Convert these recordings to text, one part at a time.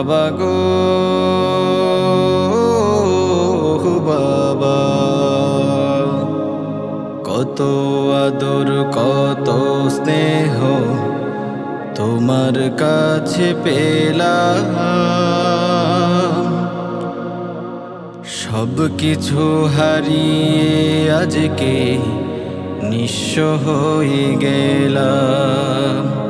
বাবা গো বাবা। কত আদর, কত স্নেহ তোমার কাছে পেলাম। সব কিছু হারিয়ে আজকে নিঃস্ব হয়ে গেলাম।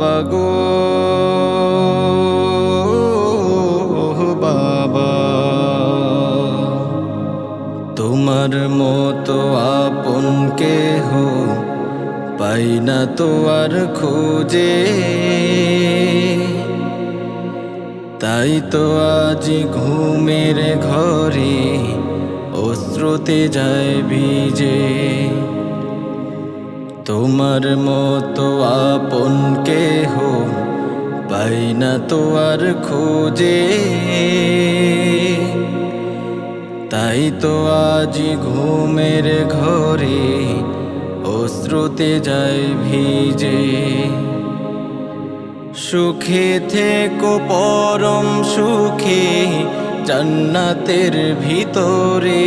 বাবা বাবা। তোমার মতো আপন কেহ পাই না তো আর খোঁজে। তাই তো আজ ঘুমের ঘরে অশ্রুতে যায় ভিজে। তোমার মতো আপন কেহ পাই না তো আর খুঁজে। তাই তো আজ ঘুমের ঘরে অশ্রুতে যায় ভিজে। সুখে থেকো পরম সুখে, জান্নাতের ভিতরে।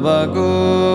Abacus.